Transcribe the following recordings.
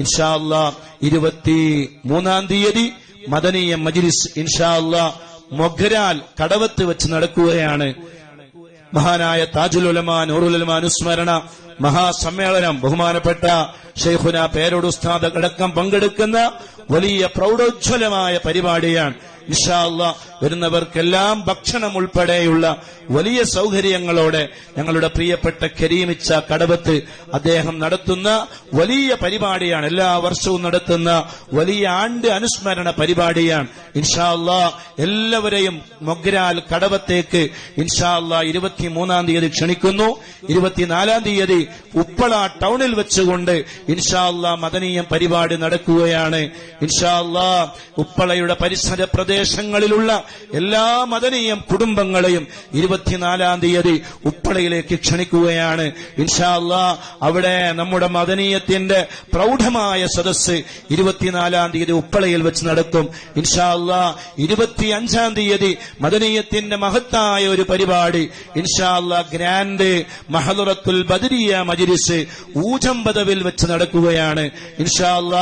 ഇൻഷാ അല്ലാ ഇരുപത്തി മൂന്നാം തീയതി മദനീയ മജിലിസ് ഇൻഷാല്ല മൊഗരാൽ കടവത്ത് വെച്ച് നടക്കുകയാണ്. മഹാനായ താജുൽ നൂറുൽ ഉലമ അനുസ്മരണ മഹാസമ്മേളനം ബഹുമാനപ്പെട്ട ഷെയ്ഖുന പേരോട് ഉസ്താദ് അടക്കം പങ്കെടുക്കുന്ന വലിയ പ്രൗഢോജ്വലമായ പരിപാടിയാണ് അല്ലാ വരുന്നവർക്കെല്ലാം ഭക്ഷണം ഉൾപ്പെടെയുള്ള വലിയ സൗകര്യങ്ങളോടെ ഞങ്ങളുടെ പ്രിയപ്പെട്ട കരീമിച്ച കടവത്ത് അദ്ദേഹം നടത്തുന്ന വലിയ പരിപാടിയാണ് എല്ലാ വർഷവും നടത്തുന്ന വലിയ ആണ്ട് അനുസ്മരണ പരിപാടിയാണ്. ഇൻഷാല്ല എല്ലാവരെയും മൊഗ്രാൽ കടവത്തേക്ക് ഇൻഷാല്ല ഇരുപത്തിമൂന്നാം തീയതി ക്ഷണിക്കുന്നു. ഇരുപത്തിനാലാം തീയതി ഉപ്പള ടൗണിൽ വെച്ചുകൊണ്ട് ഇൻഷാല്ല മദനീയം പരിപാടി നടക്കുകയാണ്. ഇൻഷാല്ല ഉപ്പളയുടെ പരിസര പ്രദേശങ്ങളിലുള്ള എല്ലാ മദനീയം കുടുംബങ്ങളെയും ഇരുപത്തിനാലാം തീയതി ഉപ്പളയിലേക്ക് ക്ഷണിക്കുകയാണ്. ഇൻഷാല്ല അവിടെ നമ്മുടെ മദനീയത്തിന്റെ പ്രൗഢമായ സദസ്സ് ഇരുപത്തിനാലാം തീയതി ഉപ്പളയിൽ വെച്ച് നടക്കും. ഇൻഷാല്ല ഇരുപത്തിയഞ്ചാം തീയതി മദനീയത്തിന്റെ മഹത്തായ ഒരു പരിപാടി. ഇൻഷാല്ല ഗ്രാൻഡ് മഹലുറത്തുൽ ബദരിയ മജിരിസ് ഊജംബദവിൽ വെച്ച് നടക്കുകയാണ്. ഇൻഷാല്ല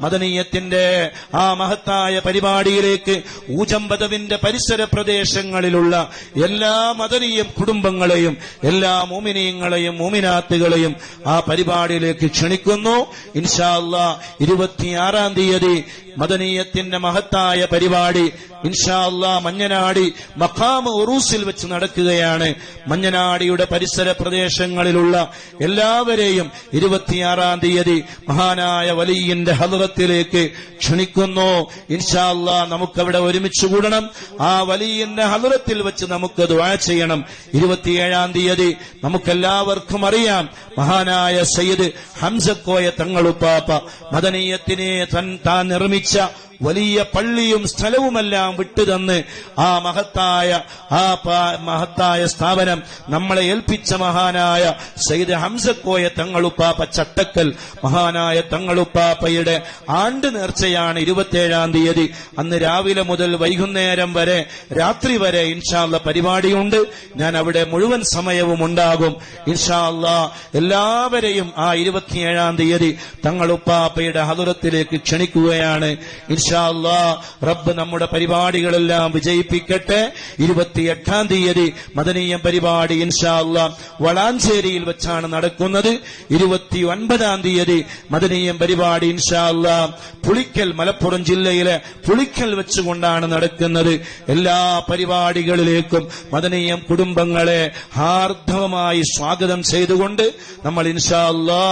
മദനീയത്തിന്റെ ആ മഹത്തായ പരിപാടിയിലേക്ക് ഊജംബദവിന്റെ പരിസര പ്രദേശങ്ങളിലുള്ള എല്ലാ മദനീയം കുടുംബങ്ങളെയും എല്ലാ മോമിനീയങ്ങളെയും മോമിനാത്തുകളെയും ആ പരിപാടിയിലേക്ക് ക്ഷണിക്കുന്നു. ഇൻഷാല്ല ഇരുപത്തിയാറാം തീയതി മദനീയത്തിന്റെ മഹത്തായ പരിപാടി ഇൻഷാല്ല മഞ്ഞനാടി മഖാമ് ഉറൂസിൽ വെച്ച് നടക്കുകയാണ്. മഞ്ഞനാടിയുടെ പരിസര പ്രദേശങ്ങളിലുള്ള എല്ലാവരെയും ഇരുപത്തിയാറാം തീയതി മഹാനായ വലിയന്റെ ഹലറത്തിലേക്ക് ക്ഷണിക്കുന്നു. ഇൻഷാല്ല നമുക്കവിടെ ഒരുമിച്ച് കൂടണം. ആ വലിയ ഹലുറത്തിൽ വെച്ച് നമുക്ക് ദുആ ചെയ്യണം. ഇരുപത്തിയേഴാം തീയതി നമുക്കെല്ലാവർക്കും അറിയാം. മഹാനായ സയ്യിദ് ഹംസക്കോയ തങ്ങളുപ്പാപ്പ മദനീയത്തിനെ താൻ നിർമ്മിച്ച വലിയ പള്ളിയും സ്ഥലവുമെല്ലാം വിട്ടുതന്ന് ആ മഹത്തായ ആ മഹത്തായ സ്ഥാപനം നമ്മളെ ഏൽപ്പിച്ച മഹാനായ സയ്യിദ് ഹംസക്കോയ തങ്ങളുപ്പാപ്പ ചട്ടക്കൽ മഹാനായ തങ്ങളുപ്പാപ്പയുടെ ആണ്ട് നേർച്ചയാണ് ഇരുപത്തിയേഴാം തീയതി. അന്ന് രാവിലെ മുതൽ വൈകുന്നേരം വരെ രാത്രി വരെ ഇൻഷാല്ല പരിപാടിയുണ്ട്. ഞാൻ അവിടെ മുഴുവൻ സമയവും ഉണ്ടാകും. ഇൻഷാല്ല എല്ലാവരെയും ആ ഇരുപത്തിയേഴാം തീയതി തങ്ങളുപ്പാപ്പയുടെ ഹതുരത്തിലേക്ക് ക്ഷണിക്കുകയാണ്. ഇൻഷാല്ല റബ്ബ് നമ്മുടെ പരിപാടികളെല്ലാം വിജയിപ്പിക്കട്ടെ. ഇരുപത്തിയെട്ടാം തീയതി മദനീയം പരിപാടി ഇൻഷാല്ല വളാഞ്ചേരിയിൽ വെച്ചാണ് നടക്കുന്നത്. ഇരുപത്തി ഒൻപതാം തീയതി മദനീയം പരിപാടി ഇൻഷാല്ല പുളിക്കൽ മലപ്പുറം ജില്ലയിലെ പുളിക്കൽ വെച്ചുകൊണ്ടാണ് നടക്കുന്നത്. എല്ലാ പരിപാടികളിലേക്കും മദനീയം കുടുംബങ്ങളെ ഹാർദവമായി സ്വാഗതം ചെയ്തുകൊണ്ട് നമ്മൾ ഇൻഷാ അല്ലാ